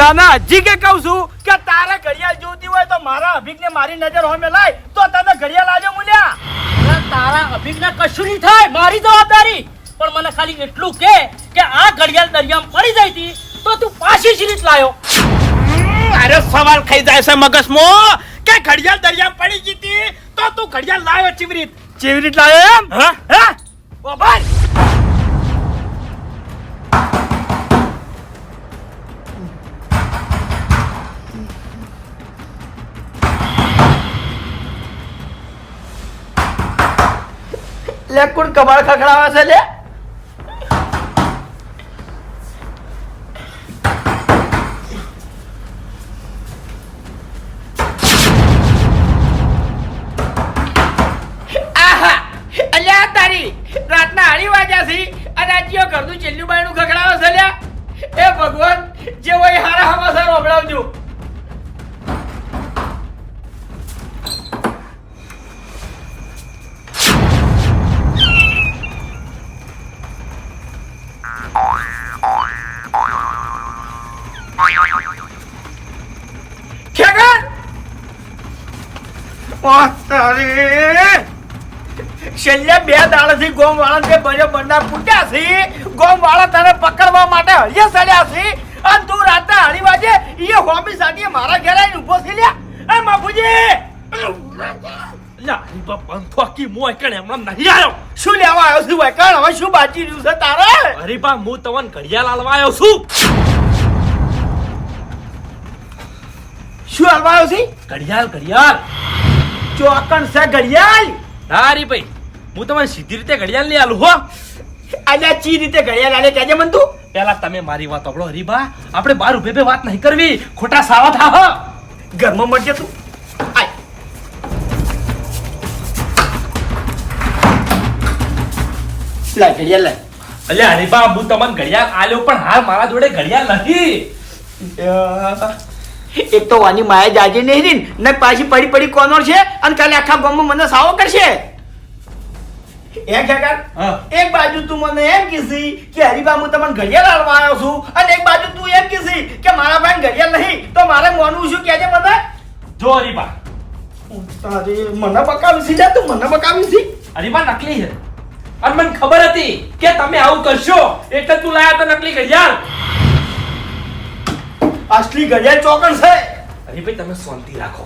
તને હજી કે કહું છું કે તારે ઘડિયાળ જોતી હોય તો મારા અભિક ને મારી નજર હોમે લાય તો તને ઘડિયાળ આજો મૂલ્યા. તારા અભિજ્ઞા કશું નહીં થાય મારી જવાબદારી. પણ મને ખાલી એટલું કે કે આ ઘડિયાળ દરિયામાં પડી જાય હતી તો તું પાછી શી લાયો. અરે સવાલ ખાઈ જાય છે મગજમાં. કે ઘડિયાળ દરિયા પડી જીતી તો તું ઘડિયાળ લાવ્યો ચીવરીત. ચીવરીત લાયો લાવ્યો એમ? હા? હા? ઓ ભાઈ! લે, કોણ કબાળ ખખડાવે છે, લે? તારી, રાતના આડી વાગ્યા છે અને આ જીઓ ઘરનું છેલ્લું બાયણું ખખડાવે છે એ ભગવાન, જે હોય હારા હમાસર ઓગળાવજો તારી છેલ્લે બે દાડાથી ગોમ વાળા તે બરે બંડા ફૂટ્યા છે ગોમ વાળા તને પકડવા માટે હળીએ સડ્યા છે. અને તું રાતના અઢી વાગે એ હોમી સાટીએ મારા ઘરે આવીને ઊભો છે લ્યા. એ બાપુજી! લા બાપા ફકી મોય કણે હમણાં નહીં આવ્યો. શું લેવા આવ્યો છું હવે શું બાજી રહ્યું છે તારે? અરે બા હું તમને ઘડિયાળ આલવા આવ્યો છું. શું હાલવા આવ્યો છે? ઘડિયાળ ઘડિયાળ. ચોકણ છે ઘડિયાળ? તારી ભાઈ. હું તમને સીધી રીતે ઘડિયાળ નહીં આલું હો. અલ્યા ચી રીતે ઘડિયાળ આલે કેજે મન તું પેલા તમે મારી વાત સાંભળો હરીબા આપણે બાર ઉભે બે વાત નહીં કરવી. ખોટા સાવા થા હો. ઘરમાં મળજે તું. આય. લાય ઘડિયાળ લાય. અલ્યા હરીબા હું તમને ઘડિયાળ આલ્યો પણ હાલ મારા જોડે ઘડિયાળ નથી. એક તો વાની માયા જાજી નહીં રીન ને પાછી પડી પડી કોનો છે અને કાલે આખા ગામમાં મને સાવો કરશે. એ કાકા એક બાજુ તું મને એમ કીધી કે હરીબા હું તમને ઘડિયાળ આલવા આવ્યો છું અને એક બાજુ તું એમ કીધી કે મારા ભાઈ ઘડિયાળ નહીં તો મારે મોનું શું કહેજે મને? જો હરીબા. તારે મને બકાવી છે જા તું મને બકાવી છે. હરીબા નકલી છે. અને મને ખબર હતી કે તમે આવું કરશો. એટલે તું લાયા તો નકલી ઘડિયાળ. અસલી ઘડિયાળ ચોકણ છે. હરીભાઈ તમે શાંતિ રાખો.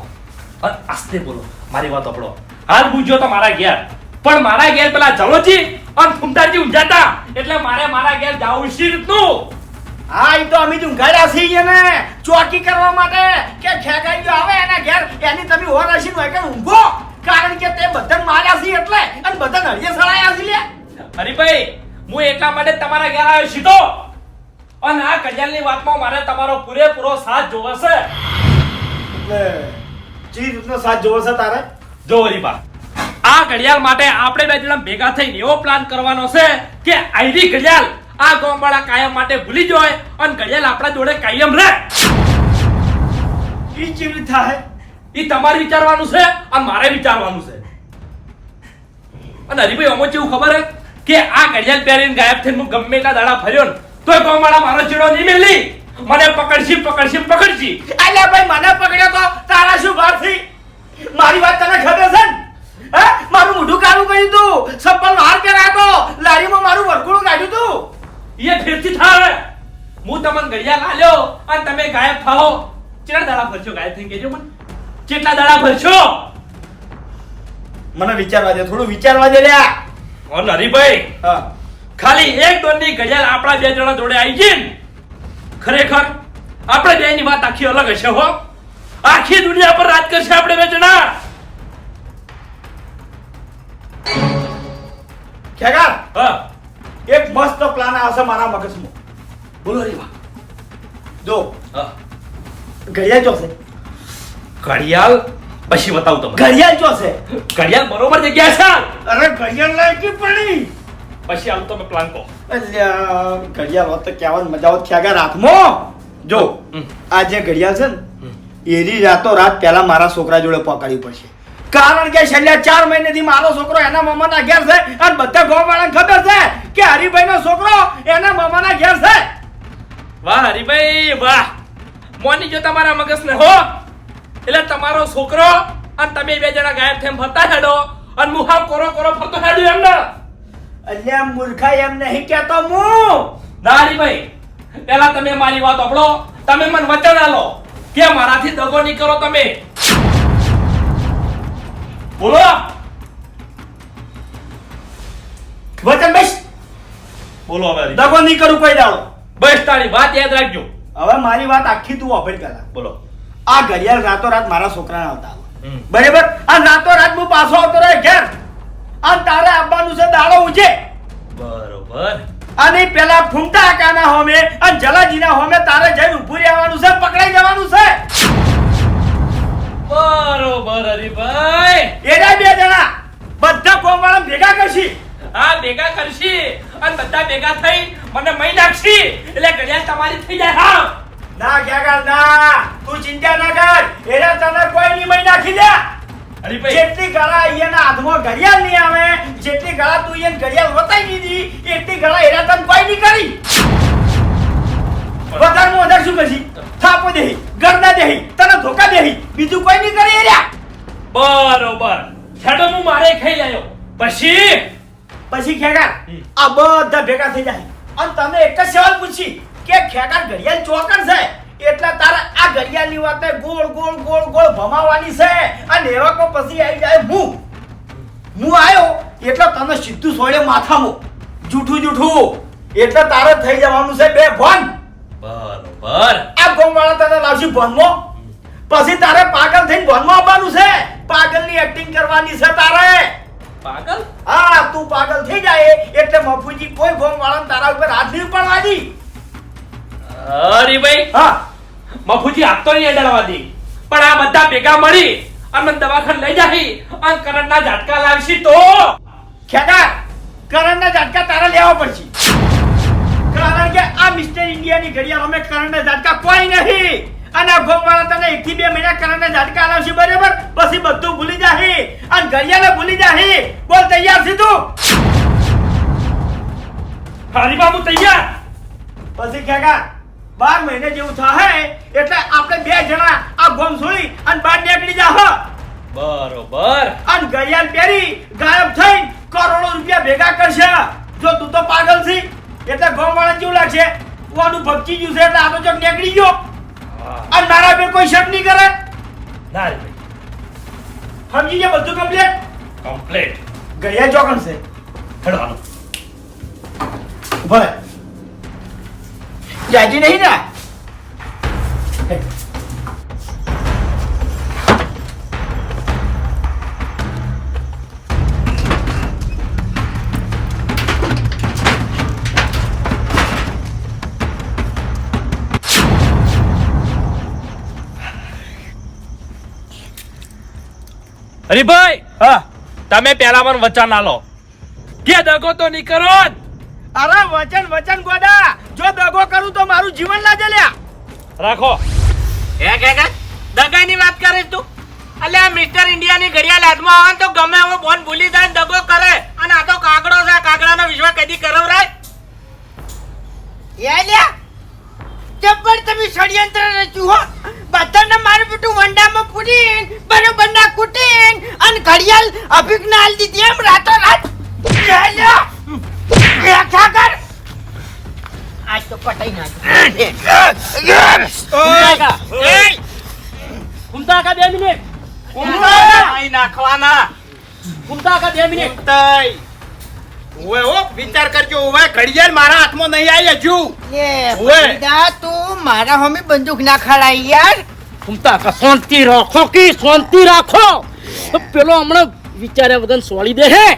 અને આસ્તે બોલો મારી વાત સાંભળો. હાલ બુજ્યો તો મારા ઘેર. પણ મારા ઘેર પેલા જવોજી અને ફૂમતાજી ઊંઝાતા. એટલે મારે મારા ઘેર જાવું છે રીતનું. હા એ તો અમે ઊંઘાડ્યા છીએ ને ચોકી કરવા માટે કે ખેગાઈઓ આવે એના ઘેર. એની તમે ઓર હશી હોય કે ઊંઘો. કારણ કે તે બધા માર્યા છે એટલે. અને બધાને હળીએ સળાયા છે લે હરીભાઈ હું એટલા માટે તમારા ઘેર આવ્યો સીધો અને આ કલ્યાણની વાતમાં મારે તમારો પૂરેપૂરો સાથ જોવો છે. એટલે ચી રીતનો સાથ જોવો છે તારે? જો હરીબા આ ઘડિયાળ માટે આપણે બે જણા ભેગા થઈને એવો પ્લાન કરવાનો છે કે આઈરી ઘડિયાળ આ ગામવાળા કાયમ માટે ભૂલી જાય અને ઘડિયાળ આપણા જોડે કાયમ રહે. ઈ ચીવી થાય? એ તમારે વિચારવાનું છે અને મારે વિચારવાનું છે. અને હરીભાઈ અમો કેવું ખબર હે? કે આ ઘડિયાળ પહેરીને ગાયબ થઈને હું ગમે એટલા દાડા ફર્યો ને તોય મારા મારો ચીડો નહીં મેલી. મને પકડશી પકડશી પકડશી. અલ્યા ભાઈ મને પકડ્યો તો તારા શું ભારથી મારી વાત તને ખબર છે ને? હે? મારું મોઢું કાળું કર્યું તું. સપ્પલ હાર કર્યા તો. લારીમાં મારું વરઘોડું કાઢ્યું તું. એ ફેરથી થાળ. હું તમને ઘડિયા લાલ્યો અને તમે ગાયબ થાઓ કેટલા દાડા ભરશો ગાયબ થઈ કહેજો મને. કેટલા દાડા ભરશો મને વિચારવા દે થોડું વિચારવા દે લ્યા. અને હરીભાઈ. હા. ખાલી એક દોરની ઘડિયાળ આપણા બે જણા જોડે આવી ગઈ ને, ખરેખર? આપણે બે ની વાત આખી અલગ હશે હો. આખી દુનિયા પર રાજ કરશે આપણે બે જણા. ખેગાર હા. એક મસ્ત પ્લાન આવશે મારા મગજમાં. બોલો હરીભા જો. હા. ઘડિયાળ જોશે. ઘડિયાળ? પછી બતાવું તમને. ઘડિયાળ જોશે. ઘડિયાળ બરોબર જગ્યા છે. અરે ઘડિયાળ લાગી પડી. પછી આવું તમે પ્લાન કહો અલ્યા ઘડિયાળ હોત તો કહેવાની મજા આવત ખેગાર હાથમાં જો હમ. આ જે ઘડિયાળ છે ને એની રાતો રાત પહેલા મારા છોકરા જોડે પકડવી પડશે. કારણ કે છેલ્લા ચાર મહિનેથી મારો છોકરો એના મામાના ઘેર છે અને બધા ગામ વાળાને ખબર છે કે હરિભાઈ નો છોકરો એના મામાના ઘેર છે. વાહ હરીભાઈ વાહ. મોની જો તમારા મગજને હો. એટલે તમારો છોકરો અને તમે બે જણા ગાયબ થઈને ફરતા હેડો અને હું કોરો કોરો ફરતો હેડ્યો એમને. અલ્યા મૂર્ખા એમ નહીં કહેતો હું. દારીભાઈ પેલા તમે મારી વાત સાંભળો. તમે મને વચન આલો કે મારાથી દગો નહીં કરો તમે. બોલો. વચન બેસ. બોલો હવે દગો નહીં કરું કોઈ દાડો. બસ તારી વાત યાદ રાખજો. હવે મારી વાત આખી તું વાપરી પેલા બોલો. આ ઘડિયાળ રાતોરાત મારા છોકરાને આવતા બરાબર? આ રાતોરાત હું પાછો આવતો રહે ઘેર અને તારે આવવાનું છે દાડો ઉજે બરોબર અને પેલા ફૂમતા કાના હોમે અને જલાજીના હોમે તારે જઈને ઊભું રહેવાનું છે પકડાઈ જવાનું છે. બરોબર હરીભાઈ. એના બે જણા. બધા કોમવાળા ભેગા કરશી. હા ભેગા કરશી. અને બધા ભેગા થઈ મને મહી નાખશી. એટલે ઘડિયાળ તમારી થઈ જાય. હા. ના ક્યાં ના તું ચિંતા ના કર. એના તને કોઈ નહીં મહી નાખી દે. જેટલી ગળા અહીંયાના હાથમાં ઘડિયાળ નહીં આવે જેટલી ગળા તું અહીંયા ઘડિયાળ વતાઈ દીધી એટલી ગળા એના તને કોઈ નહીં કરી. વધારમાં વધાર શું કરશી? થાપો દેહી ગરદા દેહી તને ધોકા દેહી બીજું કોઈ નહીં કરી એર્યા બરોબર. છેડો હું મારે ખાઈ લાયો પછી? પછી ખેગાર આ બધા ભેગા થઈ જાય. અને તમે એક જ સવાલ પૂછી કે ખેગાર ઘડિયાળ ચોકણ છે? એટલે તારે આ ઘડિયાળની વાતે ગોળ ગોળ ગોળ ગોળ ભમાવાની છે. અને એવા કો પછી આવી જાય. હું હું આવ્યો એટલે તને સીધું સોળે માથામાં. જૂઠું જૂઠું. એટલે તારે થઈ જવાનું છે બે ભોન બરોબર આ ગોમવાળા તને લાવશે ભણમાં પછી તારે પાગલ થઈને ભોનમાં આવવાનું છે. પાગલની એક્ટિંગ કરવાની છે તારે. પાગલ? હા તું પાગલ થઈ જાય. એટલે મફુજી કોઈ ગોમવાળાને તારા ઉપર હાથ નહીં પડવા દી હરીભાઈ હા. મફુજી આપતો નહીં અડાડવાથી. પણ આ બધા ભેગા મળી અને દવાખાન લઈ જાહી અને કરંટના ઝાટકા લાવશી તો. ખેડા કરણના ઝાટકા તારા લેવા પડશે. કારણ કે આ મિસ્ટર ઇન્ડિયાની ઘડિયાળ અમે કરણના ઝાટકા કોઈ નહીં. અને આ ગોમ તને એક થી બે મહિના કરણના ઝાટકા લાવશે બરાબર? પછી બધું ભૂલી જાહી. અને ઘડિયાળે ભૂલી જાહી. બોલ તૈયાર છે તું? હરીબા તૈયાર? પછી ખેગા બાર મહિને જેવું થશે એટલે આપણે બે જણા આ ગોમ છોડી અને બહાર નીકળી જાહ. બરોબર. અને ઘડિયાળ પહેરી ગાયબ થઈ કરોડો રૂપિયા ભેગા કરશે. જો તું તો પાગલ છી. એટલે ગોવાળા જેવું લાગશે? ઓનું ભપચી ગયું છે એટલે આ જો નીકળી ગયો. અને મારા બે કોઈ શક નહીં કરે. ના હરીભાઈ સમજી ગયા બધું કમ્પ્લીટ કમ્પ્લીટ ગયા ચોકન છે. હેડવાનું ભલે જાજી નહીં ને હા. તમે પેલા મને વચન આલો કે દગો તો નહીં કરો. અરે વચન વચન ગોડા. જો દગો કરું તો મારું જીવન લાજે લ્યા રાખો. હે કે કે દગાની વાત કરે તું? અલે આ મિસ્ટર ઇન્ડિયાની ઘડિયાળ હાથમાં આવે તો ગમે એવો બોન ભૂલી જાય દગો કરે. અને આ તો કાગડો છે કાગડાનો વિશ્વાસ કદી કરવરાય. યાલ્યા જબ્બર તમે ષડયંત્ર રચ્યું હો બધાને મારું બેટું વંડામાં પૂરીન બરોબર બંડા કૂટીન અને ઘડિયાળ અભિજ્ઞાલ દીધી એમ રાતો રાત કર આજ તો પટાઈ નાખ બે મિનિટ. નાખવાના. બે મિનિટ. ઓવે હો વિચાર કરજો ઓવે ઘડિયાળ મારા હાથમાં નહીં આવી હજુ. ઓવે. તું મારા હોમી બંદૂક ના ખડાઈ યાર. ઘૂમતા કા શાંતિ રાખો કે શાંતિ રાખો. પેલો હમણાં વિચારે વગર સોળી દે હે.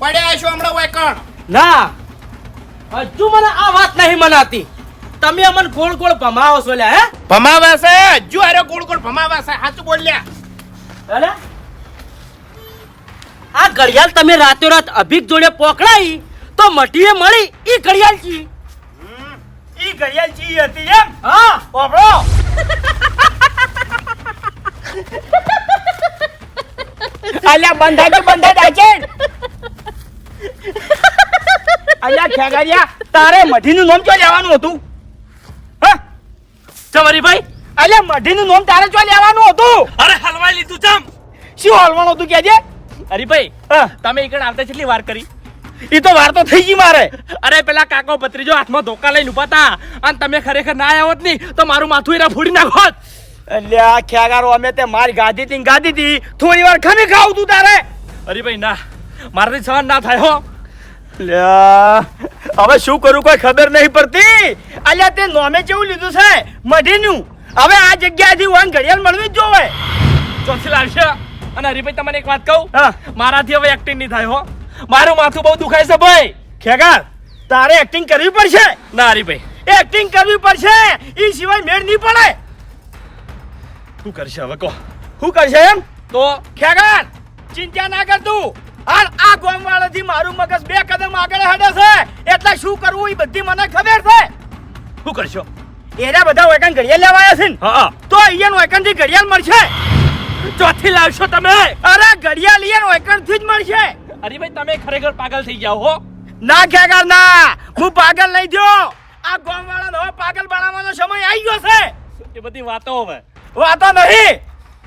પડ્યા છો હમણાં ઓય કણ. ના. હજુ મને આ વાત નહીં મનાતી. તમે અમને ગોળ ગોળ ભમાવો છો લ્યા હે? ભમાવા છે હજુ આરે ગોળ ગોળ ભમાવા છે સાચું બોલ્યા અરે આ ઘડિયાળ તમે રાતોરાત અભિક જોડે પોકડાઈ તો મટીએ મળી ઈ ઘડિયાળ છી ઈ ઘડિયાળ છી હતી એમ? હા. પોપડો અલ્યા બંધાજી બંધા દાચે અલ્યા ખેગારિયા તારે મઢીનું નામ ચો લેવાનું હતું? હા? ચમ હરીભાઈ અલ્યા મઢીનું નામ તારે ચો લેવાનું હતું? અરે હલવાઈ લીધું ચમ શું હલવાનું હતું કેજે હરીભાઈ તમે એકણ આવતા કેટલી વાર કરી? એ તો વાર તો થઈ ગઈ મારે. અરે પેલા કાકો ભત્રીજો હાથમાં ધોકા લઈને ઊભા હતા. અને તમે ખરેખર ના આવ્યા હોત નહીં તો મારું માથું એના ફોડી નાખોત અલ્યા ખ્યાગારો અમે તે મારી ગાધી તી ગાધી તી. થોડી વાર ખમી ખાવું તું તારે. હરીભાઈ ના. મારાથી સહન ના થાય હો. હવે શું કરું કોઈ ખબર નહીં પડતી. અલ્યા તે નોમે જેવું લીધું છે મઢીનું. હવે આ જગ્યાએથી વન ઘડિયાળ મળવી જ જોવે. ચોથી લાવશે. અને હરીભાઈ તમને એક વાત કહું? હા. મારાથી હવે એક્ટિંગ નહીં થાય હો. મારું માથું બહુ દુખાય છે ભાઈ. ખેગાર તારે એક્ટિંગ કરવી પડશે. ના હરીભાઈ. એક્ટિંગ કરવી પડશે. એ સિવાય મેળ નહીં પડે. શું કરશે હવે કહો. શું કરશે એમ? તો ખેગાર ચિંતા ના કર તું. હાલ આ ગોમવાળાથી મારું મગજ બે કદમ આગળ હડે છે. એટલે શું કરવું એ બધી મને ખબર છે. શું કરશો? એરા બધા વેકન ઘડિયાળ લેવા આવ્યા છે ને? હા તો અહીંયા વેકનથી ઘડિયાળ મળશે. ચોથી લાવશો તમે? અરે ઘડિયાળ અહીંયા વેકનથી જ મળશે. હરીભાઈ તમે ખરેખર પાગલ થઈ જાઓ હો. ના ખેગર ના. હું પાગલ નહીં થયો. આ ગોમવાળાનો નો પાગલ બનાવવાનો સમય આવી ગયો છે. એ બધી વાતો હવે. વાતો નહીં.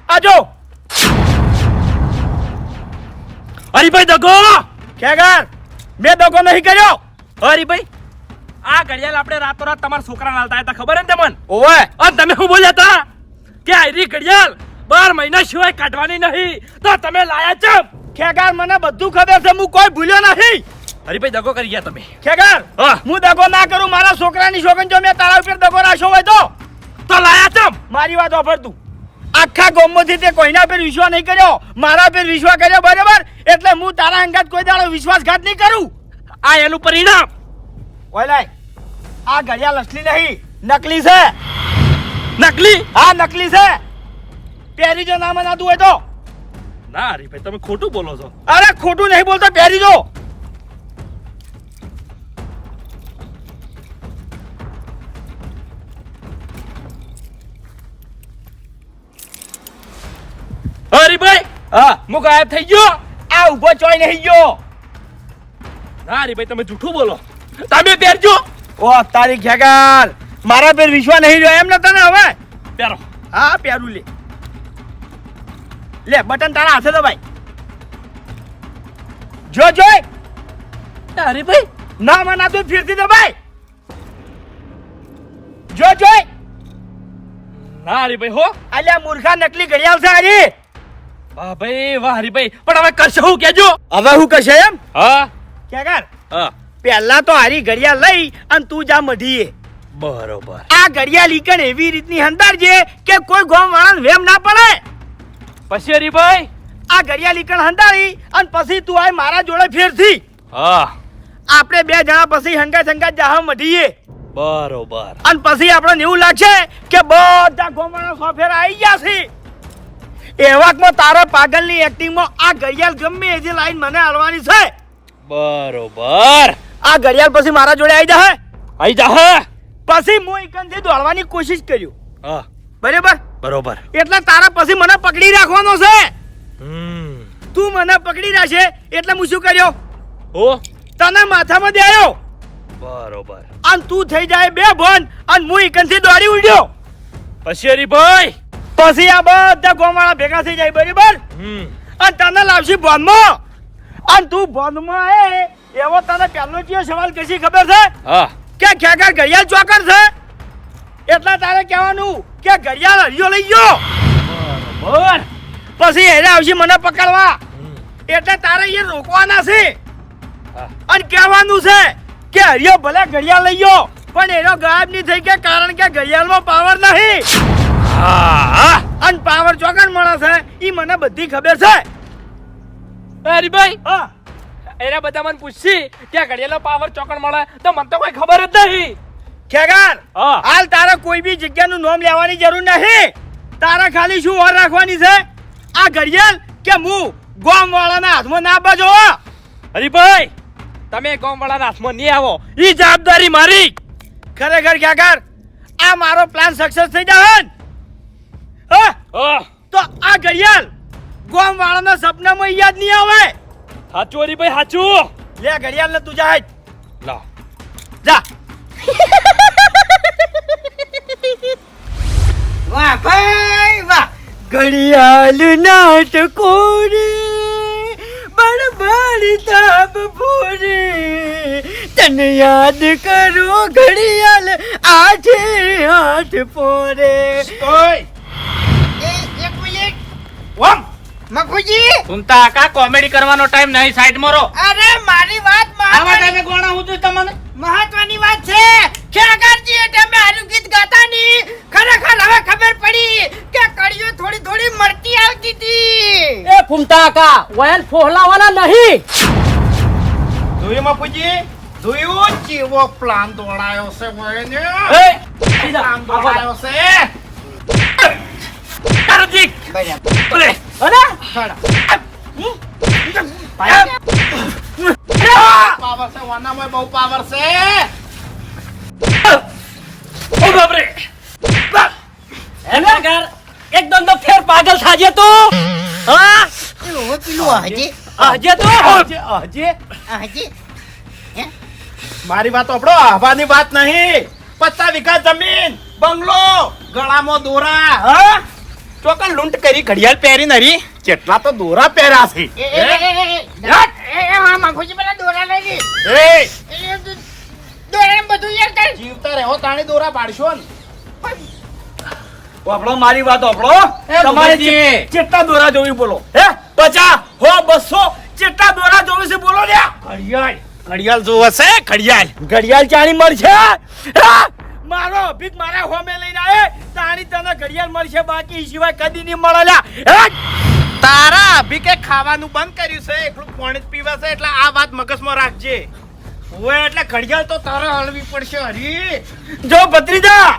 આજો હરીભાઈ દગો! ખેગાર મેં દગો નહીં કર્યો. હરીભાઈ આ ઘડિયાળ આપણે રાતોરાત તમારા છોકરાને હાલતા હતા ખબર ને તમને? ઓવે. અને તમે શું બોલ્યા હતા? કે આયરી ઘડિયાળ બાર મહિના સિવાય કાઢવાની નહીં. તો તમે લાયા છો? ખેગાર મને બધું ખબર છે હું કોઈ ભૂલ્યો નહીં. હરીભાઈ દગો કરી ગયા તમે. ખેગાર હા. હું દગો ના કરું મારા છોકરાની શોખન જો મેં તારા ઉપર દગો રાખ્યો હોય તો. તો લાયા છો? મારી વાત વાપર તું આખા ગોમમાંથી તે કોઈના પર વિશ્વાસ નહીં કર્યો મારા પર વિશ્વાસ કર્યો બરાબર? એટલે હું તારા અંગત કોઈ દાડો વિશ્વાસઘાત નહીં કરું. આ એનું પરિણામ. ઓલાય આ ઘડિયાળ અસલી નહીં નકલી છે. નકલી? હા નકલી છે. પહેરી જો ના મનાતું હોય તો. ના હરીભાઈ તમે ખોટું બોલો છો. અરે ખોટું નહીં બોલતો પહેરી જો હા હું ગાયબ થઈ ગયો? આ ઊભો ચોય નહીં ગયો. ના હરીભાઈ તમે જૂઠું બોલો. તમે પહેરજો ઓ તારી ઘેગાર મારા પર વિશ્વાસ નહીં રહ્યો એમ ને તને હવે? પહેરો હા પહેરું લે. લે બટન તારા હાથે દબાઈ જો જોય ભાઈ. ના મનાતું ફીરથી દબાઈ જો જોય ના હરીભાઈ હો. અલ્યા મૂર્ખા નકલી ઘડિયાળ છે હારી વાહ ભાઈ વાહ હરીભાઈ. પણ હવે કરશો હું કેજો હવે હું કશે એમ? હા. હા. પહેલા તો હારી ઘડિયાળ લઈ અને તું જા મઢીએ. બરોબર. આ ઈકણ એવી રીતની હંતારજે કે કોઈ ગોમ વાળાને વેમ ના પડે. પછી હરીભાઈ? આ ઘડિયા ઈકણ હંતારી અને પછી તું આય મારા જોડે ફેરથી. હા. આપણે બે જણા પછી હંગાત હંગાત જાહ મઢીએ. બરોબર. અને પછી આપણને એવું લાગશે કે બધા ગોમાના સોફેર આવી ગયા છે. એવાકમાં તારા પાગલની એક્ટિંગમાં આ ઘડિયાળ ગમે એ જે લાઈન મને હાલવાની છે. બરોબર. આ ઘડિયાળ પછી મારા જોડે આવી જાહે. આવી જા હે પછી હું એકંદે દોડવાની કોશિશ કર્યું હા. બરાબર? બરોબર. એટલે તારા પછી મને પકડી રાખવાનો છે. તું મને પકડી રાખશે એટલે હું શું કર્યો? ઓ તને માથામાં દેયો. બરોબર. અને તું થઈ જાય બે ભન અને હું એકંદે દોડી ઉડ્યો. પછી હરીભાઈ પછી આ બધા ગોમાળા ભેગા થઈ જાય બરાબર? અને તને લાવશી બોનમાં અને તું બોનમાં એ એવો તને પહેલો જે સવાલ કશી ખબર છે? હા. કે ખેગર ઘડિયાળ ચોકર છે? એટલે તારે કહેવાનું કે ઘડિયાળ હરિયો લઈ ગયો. બરોબર. પછી એને આવશે મને પકડવા. એટલે તારે એ રોકવાના છે. અને કહેવાનું છે કે હરિયો ભલે ઘડિયાળ લઈ ગયો પણ એનો ગાયબ નહીં થઈ ગયા કારણ કે ઘડિયાળમાં પાવર નહીં અને પાવર ચોકન મળે છે એ મને બધી ખબર છે. હરીભાઈ હા. એના બધા મને પૂછશી કે ઘડિયાળો પાવર ચોકડ મળે? તો મને તો કોઈ ખબર જ નહીં. ખેગાર હા. હાલ તારે કોઈ બી જગ્યાનું નામ લેવાની જરૂર નહીં. તારે ખાલી શું ઓર રાખવાની છે? આ ઘડિયાળ કે હું ગોમ વાળાના હાથમાં ના બજો? હરીભાઈ તમે ગામવાળાના હાથમાં નહીં આવો. ઈ જવાબદારી મારી. ખરેખર ખેગાર આ મારો પ્લાન સક્સેસ થઈ જાય ને? હા? તો આ ઘડિયાળ ગોમ વાળાના સપનામાં યાદ નહીં આવે? હાચું અરી ભાઈ સાચું લે ઘડિયાળ ને તું જા લા. જા. વાહ ભાઈ વાહ. ઘડિયાળ નાટ કોરી બળબડી તાપ ભૂરી. તને યાદ કરો ઘડિયાળ આઠે આઠ પોરે. ઓય ઓમ! મકુજી સુનતા કા કોમેડી કરવાનો ટાઈમ નહીં? સાઈડ મારો અરે મારી વાત આવા ટાઈમે ગોણા હું છું તમને? મહત્વની વાત છે. ખેગારજી તમે આનું ગીત ગાતા ની ખરેખર હવે ખબર પડી કે કડીઓ થોડી થોડી મળતી આવતી હતી. એ ફૂમતા કા વયન ફોહલાવાના નહીં. જોયું મકુજી જોયું ચીવો પ્લાન દોડાયો છે વયને. એ પ્લાન દોડાયો છે. બરાબર અરે! પાવર છે વાનામાં બહુ પાવર છે. ઓ બાપરે! એને ઘર એકદમ તો ફેર પાગલ થાજે તો. હા? ઓ પેલું હજી? આજે તો? હજી હજી? મારી વાત આપણો આહવાની વાત નહીં. પચાસ વીઘા જમીન બંગલો ગળામાં દોરા. હા? ચોકન લૂંટ કરી ઘડિયાળ પહેરી નરી કેટલા તો દોરા પહેર્યા છે. એ એ એ એ એ એ એ હા મફુજી પેલા દોરા લઈ લી. એ. એ બધું યાર કર. જીવતા રહો તાણી દોરા પાડશો ને. આપણો મારી વાત આપણો તમારે. દોરા જોવી બોલો. હે પચાસ હો બસો ચેટલા દોરા જોવી છે બોલો ને ઘડિયાળ. ઘડિયાળ જોવે છે ઘડિયાળ. ઘડિયાળ ચાણી મળશે? મારો અભિક મારા હોમે લઈને આવે તાણી તને ઘડિયાળ મળશે બાકી સિવાય કદી નહીં મળે તારા અભિકે ખાવાનું બંધ કર્યું છે, એકલું પાણી પીવા છે, એટલે આ વાત મગજમાં રાખજે. ઓય, એટલે ઘડિયાળ તો તારે હળવી પડશે, હરી. જો ભત્રીજા,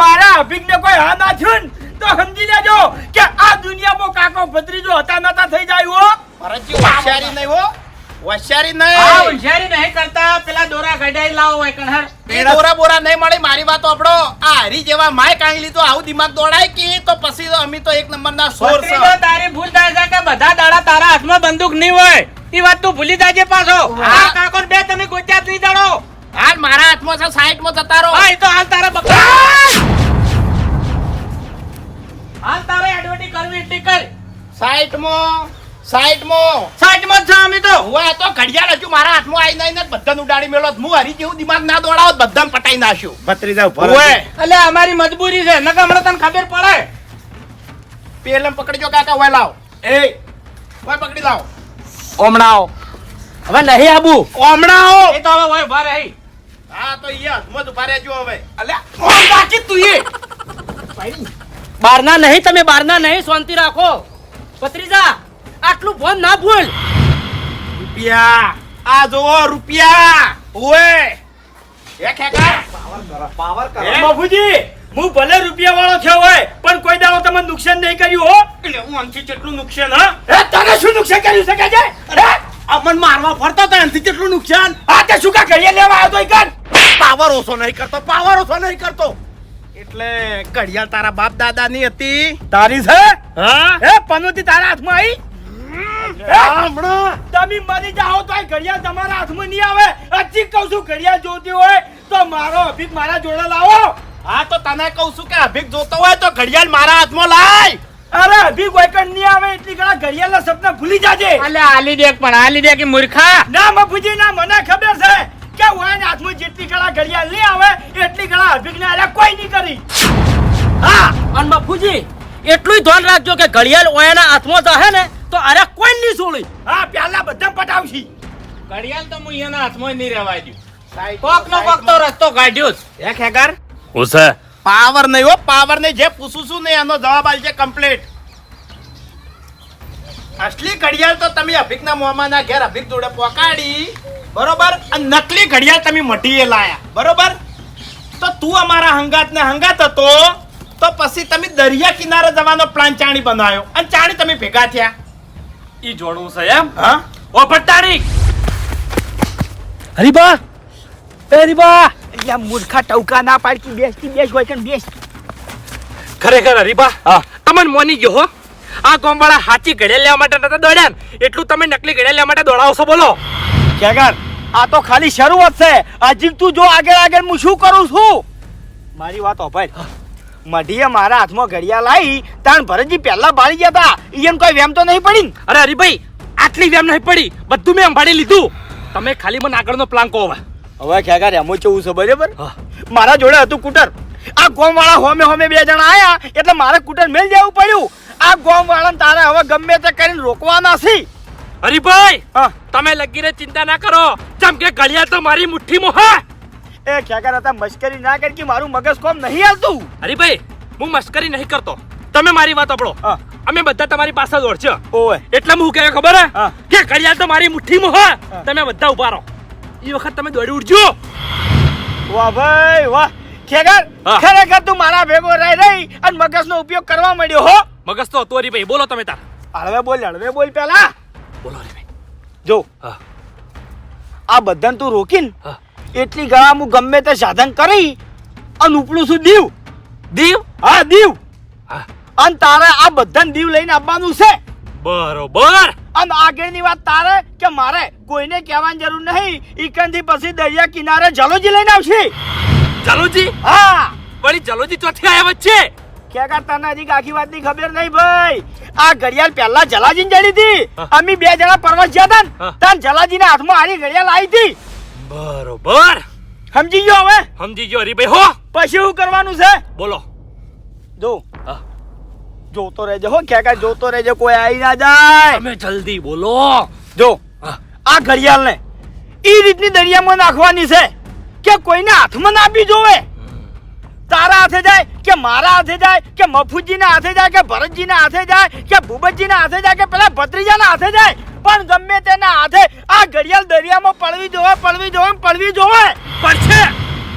મારા અભિક ને કોઈ હા ના થયું તો સમજી લેજો કે આ દુનિયામાં કાકો ભત્રીજો હતા નતા થઈ જાય, હો. ફરજી હોશિયારી નહીં, હો. હોશિયારી આ નહીં હોશિયારી નહીં કરતા. પેલા દોરા કઢાઈ લાવો હોય કણહર દોરા બોરા નહીં મળે મારી વાત આપણો આ હરી જેવા માય કાંઈ લીધું આવું દિમાગ દોડાય કે? તો પછી તો અમે તો એક નંબરના સોર છે તારી ભૂલ થાય છે કે બધા દાડા તારા હાથમાં બંદૂક નહીં હોય? એ વાત તું ભૂલી જાજે પાછો. આ કાકો બે તમે ગોત્યા નહીં દાડો હાલ મારા હાથમાં છે સાઈડમાં જતા રહો. હા એ તો હાલ તારા બકરા. હાલ તારે એડવર્ટી કરવી ટીકર કર. સાઈડમાં. સાઈડમાં. સાઈડમાં છે અમે તો. હું આ તો ઘડિયાળ હજુ મારા હાથમાં આવી નહીં ને બધાને ઉડાડી મેલો. હું હરી જેવું દિમાગ ના દોડાવો બધાને પટાઈ નાખ્યું. ભત્રીજા એટલે અમારી મજબૂરી છે. નકર હમણાં તને ખબર પડે. પેલમ પકડજો કાકા ઓય લાવ. એ. ઓય પકડી લાવ. ઓમણાઓ. હવે નહીં આબુ. ઓમણાઓ. એ તો હવે હોય ઊભા રહી. હા તો ઈ હાથમાં જ ઊભા રહેજો હવે. અલ્યા ઓમ બાકી તું એ. બારના નહીં તમે બારના નહીં શાંતિ રાખો. પત્રીજા આટલું ફોન ના ભૂલ. રૂપિયા. આ જોવો રૂપિયા. ઓએ એ ખેકા પાવર હે, બાબુજી હું ભલે રૂપિયા વાળો થયો હોય પણ કોઈ દાડો તમે નુકસાન નહીં કર્યું હો. એટલે હું આનથી કેટલું નુકસાન હા? તને શું નુકસાન કર્યું શકે છે? અરે અમન મારવા ફરતા તો એનથી કેટલું નુકસાન. આ તે શું કા ઘડિયાળ લેવા આવ્યો તો ઈ કર. પાવર ઓછો નહીં કરતો પાવર ઓછો નહીં કરતો. એટલે ઘડિયાળ તારા બાપ દાદા ની હતી. તારી છે? હા. હે પનોતી તારા હાથમાં આવી તમે મરી જાઓ તો ઘડિયાળ તમારા હાથમાં નહીં આવે. હજી કહું છું ઘડિયાળ જોતી હોય તો મારો અભિક મારા જોડે લાવો. હા તો તને કહું છું કે અભિક જોતો હોય તો ઘડિયાળ મારા હાથમાં લાય. અરે અભિક વૈકણ નહીં આવે એટલી ઘણા ઘડિયાળના સપના ભૂલી જાજે. અલે આલી દેખ પણ આલી દે કે મૂર્ખા. ના મફુજી ના મને ખબર છે કે વાયન હાથમાં જેટલી ઘણા ઘડિયાળ નહીં આવે એટલી ઘણા અભિક ને કોઈ નહીં કરી. હા અને બાપુજી એટલું ધ્યાન રાખજો કે ઘડિયાળ ઓયાના હાથમાં જાહે ને તો અરે કોઈ નહીં છોડી હા પહેલા બધા પટાવશી. ઘડિયાળ તો હું એના હાથમાં નહીં રહેવા દઉં. કોક નો કોક તો રસ્તો કાઢ્યો જ. એ ખેગર હું પાવર નહીં હો પાવર નહીં. જે પૂછું છું ને એનો જવાબ આલજે કમ્પ્લીટ અસલી ઘડિયાળ તો તમે અભિકના મોંમાં ઘેર અભિક જોડે પોકાડી. બરોબર? અને નકલી ઘડિયાળ તમે મઢીએ લાયા. બરોબર? તો તું અમારા હંગાત ને હંગાત હતો. તો પછી તમે દરિયા કિનારે જવાનો પ્લાન ચાણી બનાવ્યો. અને ચાણી તમે ભેગા થયા. ઈ જોડવું છે એમ? હા. ઓ ભટ્ટાણી હરીબા એ હરીબા એટલે મૂર્ખા ટવકા ના પાડકી બેસતી બેસ હોય કે બેસ. ખરેખર હરીબા તમને મોની ગયો હો. આ ગોમવાળા હાચી ઘડિયાળ લેવા માટે નતા દોડ્યા એટલું તમે નકલી ઘડિયાળ લેવા માટે દોડાવશો બોલો. કેગર આ તો ખાલી શરૂઆત છે. આ તું જો આગળ આગળ હું શું કરું છું? મારી વાત સાંભળ મઢીએ મારા હાથમાં ઘડિયાળ આવી તાણ ભરતજી પહેલા બાળી ગયા હતા એમ કોઈ વેમ તો નહીં પડી અરે હરીભાઈ આટલી વેમ નહીં પડી. બધું મેં સંભાળી લીધું. તમે ખાલી મને આગળનો પ્લાન કહો હવે. હવે ખેગાર એમ કેવું છે બરાબર. મારા જોડે હતું કુટર. આ ગોમ વાળા હોમે હોમે બે જણા આયા એટલે મારે કુટર મેલ જવું પડ્યું. આ ગોમ વાળા તારે હવે ગમે તે કરીને રોકવાના છે. હરીભાઈ હા. તમે લગીને ચિંતા ના કરો. જેમ કે ઘડિયાળ તો મારી મુઠ્ઠીમાં હા. એ ખેગાર હતા? મશ્કરી ના કર કે મારું મગજ કોમ નહીં આવતું હરીભાઈ હું મસ્કરી નહીં કરતો. તમે મારી વાત આપડો અમે બધા તમારી પાસે દોડશે ઓય એટલે હું કહેવાય ખબર હે. કે ઘડિયાળ તો મારી મુઠ્ઠીમાં હા. તમે બધા ઊભા રહો. એ વખત તમે દોડી ઉઠજો વાહ ભાઈ વાહ. ખેગર. ખરેખર તું મારા ભેગો રહી રહી અને મગજનો ઉપયોગ કરવા માંડ્યો હો. મગજ તો હતો હરીભાઈ. બોલો તમે તાર. હળવે બોલ હળવે બોલ પેલા. બોલો ભાઈ જો. આ બધાને તું રોકીને? એટલી ગળા હું ગમે તે સાધન કરી અને ઉપડું છું દીવ. દીવ? હા દીવ. અને તારે આ બધાને દીવ લઈને આવવાનું છે. બરોબર. અને આગળની વાત તારે કે મારે કોઈને કહેવાની જરૂર નહીં. ઈકનથી પછી દરિયા કિનારે જલોજી લઈને આવશે. જલોજી? હા. વળી જલોજી ચોથી આવ્યા વચ્ચે? ક્યાંકા તને હજી આખી વાતની ખબર નહીં ભાઈ. આ ઘડિયાળ પહેલા જલાજીને જડી હતી. અમે બે જણા પરવાસ જ્યાં હતા ને હા. તાન જલાજીના હાથમાં આની ઘડિયાળ આવી હતી. બરોબર. સમજી ગયો હવે? સમજી ગયો હરીભાઈ હો. પછી શું કરવાનું છે? બોલો. જો. હા. જોતો રહેજો હો. ક્યાંકા જોતો રહેજો કોઈ આવી ના જાય. તમે જલ્દી બોલો. જો. આ ઘડિયાળને ઈ રીતની દરિયામાં નાખવાની છે કે કોઈને હાથમાં ના આપી જોવે. તારા હાથે જાય કે મારા હાથે જાય કે મફુજીના હાથે જાય કે ભરતજીના હાથે જાય કે ભૂપતજીના હાથે જાય કે પેલા ભત્રીજાના હાથે જાય? પણ ગમે તેના હાથે આ ઘડિયાળ દરિયામાં પડવી જોવે પડવી જોવે પડવી જોવે. પડશે.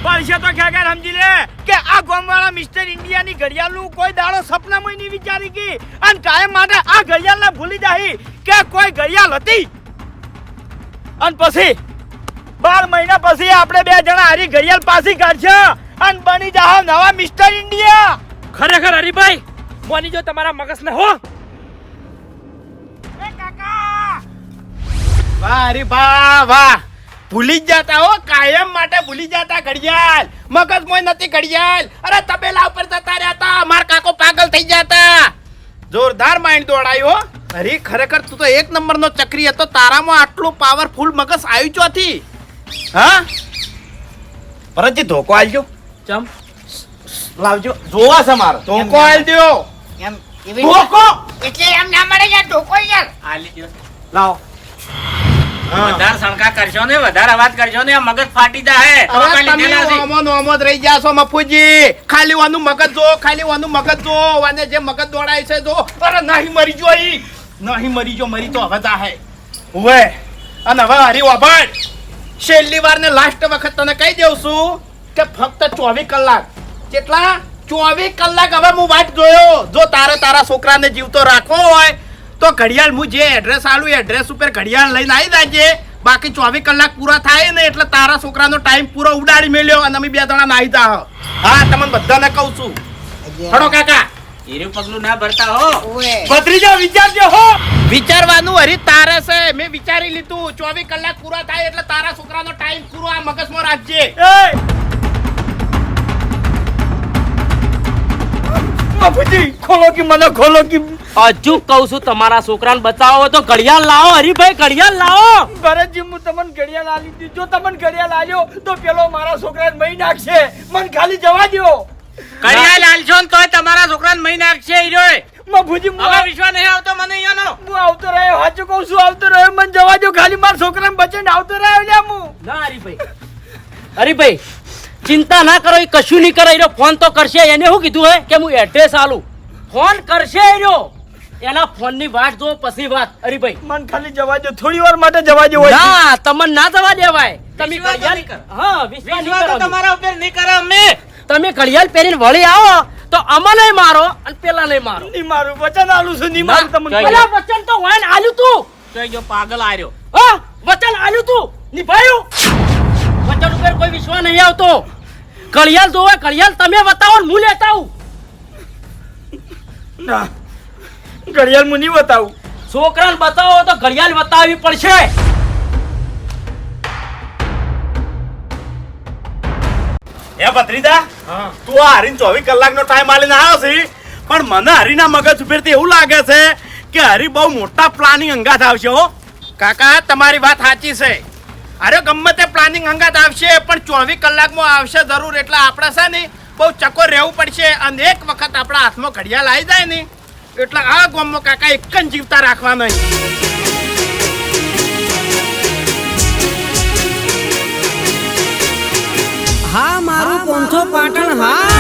પડશે તો ક્યાં સમજી લે. કે આ ગોમવાળા મિસ્ટર ઇન્ડિયાની ઘડિયાળનું કોઈ દાડો સપનામાં નહીં વિચારી કે અને કાયમ માટે આ ઘડિયાળને ભૂલી જાય કે કોઈ ઘડિયાળ હતી. અને પછી, બાર મહિના પછી આપણે બે જણા હરી ઘડિયાળ પાછી કાઢશે અને બની જાહ નવા મિસ્ટર ઇન્ડિયા. ખરેખર હરીભાઈ બની જો તમારા મગજને હો. વાહ અરે વાહ વાહ. ભૂલી જ જતા હો કાયમ માટે ભૂલી જતા ઘડિયાળ. મગજ મોય નથી ઘડિયાળ. અરે તબેલા ઉપર જતા રહેતા માર કાકો પાગલ થઈ જતા જોરદાર માઇન્ડ દોડાયો અરે ખરેખર તું તો એક નંબરનો ચક્રી હતો. તારામાં આટલું પાવરફુલ મગજ આવ્યું ચોથી? હા? ભરતજી ધોકો આલજો. ચમ? લાવજો. જોવા છે મારો. ધોકો આલજો એમ ધોકો એટલે એમ ના મળે યાર ધોકો યાર આલી. દ્યો. લાવો. વધારે શંકા કરશો ને વધારે અવાજ કરશો ને આ મગજ ફાટી જાય. જ રહી ગયા છો મફુજી. ખાલી વાનું મગજ જો ખાલી વાનું મગજ જો. વાને જે મગજ દોડાય છે જો. અરે નહીં મરી જો ઈ. નહીં મરી જો મરી તો હવે જાહે. ઉવે. અને હવે હરી વાભાડ છેલ્લી વાર ને લાસ્ટ વખત તને કહી દઉં છું કે ફક્ત ચોવીસ કલાક. કેટલા ચોવીસ કલાક હવે હું વાટ જોયો. જો તારે તારા છોકરાને જીવતો રાખવો હોય તો ઘડિયાળ હું જે એડ્રેસ આલું એડ્રેસ ઉપર ઘડિયાળ લઈને આવી જજે. બાકી ચોવીસ કલાક પૂરા થાય ને એટલે તારા છોકરાનો ટાઈમ પૂરો ઉડાડી મેલ્યો અને અમે બે જણા નાહી જા હા. તમને બધાને કહું છું. હડો કાકા. હીરું પગલું ના ભરતા હો. ભત્રીજા વિચારજો હો. વિચારવાનું હરી તારે છે. મેં વિચારી લીધું. ચોવીસ કલાક પૂરા થાય એટલે તારા છોકરાનો ટાઈમ પૂરો આ મગજમાં રાખજે. બાપુજી ખોલો કે મને ખોલો કે હજુ કહું છું તમારા છોકરાને બચાવો. તો ઘડિયાળ લાવો હરીભાઈ ઘડિયાળ લાવો. ભરતજી હું તમને ઘડિયાળ આલી દીધી. જો તમને ઘડિયાળ આલ્યો તો પેલો મારા છોકરાને મહી નાખશે. મને ખાલી જવા દ્યો. ઘડિયાળ લાલશો ને તોય તમારા છોકરાને મહી નાખશે. બાપુજી હું હવે વિશ્વાસ નહીં આવતો મને અહીંયાનો. હું આવતો રહ્યો સાચું કહું છું આવતો રહ્યો. મને જવા દો ખાલી મારા છોકરાને બચાવીને આવતો રહ્યો લ્યા હું. ના હરીભાઈ હરીભાઈ ચિંતા ના કરો એ કશું નહીં કરે એનો ફોન તો કરશે એને શું કીધું હે? કે હું એડ્રેસ આલું. ફોન કરશે એનો એના ફોનની વાત જો પછી વાત. અરે ભાઈ. મન ખાલી જવા દો થોડી વાર માટે જવા દો ના તમને ના જવા દેવાય. તમે ઘડિયાળ હા વિશ્વાસ તો તમારા ઉપર નહીં કરે અમે. તમે ઘડિયાળ પહેરીને વળી આવો તો અમને મારો અને પેલા ને મારો. નહીં મારું વચન આલું છું નહીં મારું તમને પેલા વચન તો હોય ને આલ્યું તું. તો જો પાગલ આર્યો. હા વચન આલ્યું તું. નિભાયું. વચન ઉપર કોઈ વિશ્વાસ નહીં આવતો. ઘડિયાળ જોવે ઘડિયાળ તમે બતાવો ને હું લેતા આવું. ના. ઘડિયાળ નહીં બતાવું. છોકરાને બતાવો તો ઘડિયાળ બતાવવી પડશે. એ ભત્રીજા તું આ હરીને ચોવીસ કલાકનો ટાઈમ આલીને આવ્યો છે પણ મને હરીના મગજ ઉપરથી એવું લાગે છે કે હરી બહુ મોટા પ્લાનિંગ અંગાત આવશે હો. કાકા તમારી વાત સાચી છે. અરે ગમે તે પ્લાનિંગ અંગાત આવશે પણ ચોવીસ કલાકમાં આવશે જરૂર એટલે આપણે છે ને બહુ ચકોર રહેવું પડશે અને એક વખત આપણા હાથમાં ઘડિયાળ આવી જાય ને એટલે આ ગામમાં કાકા એક જ જીવતા રાખવા નહીં હા મારું પોંથો પાટણ હા.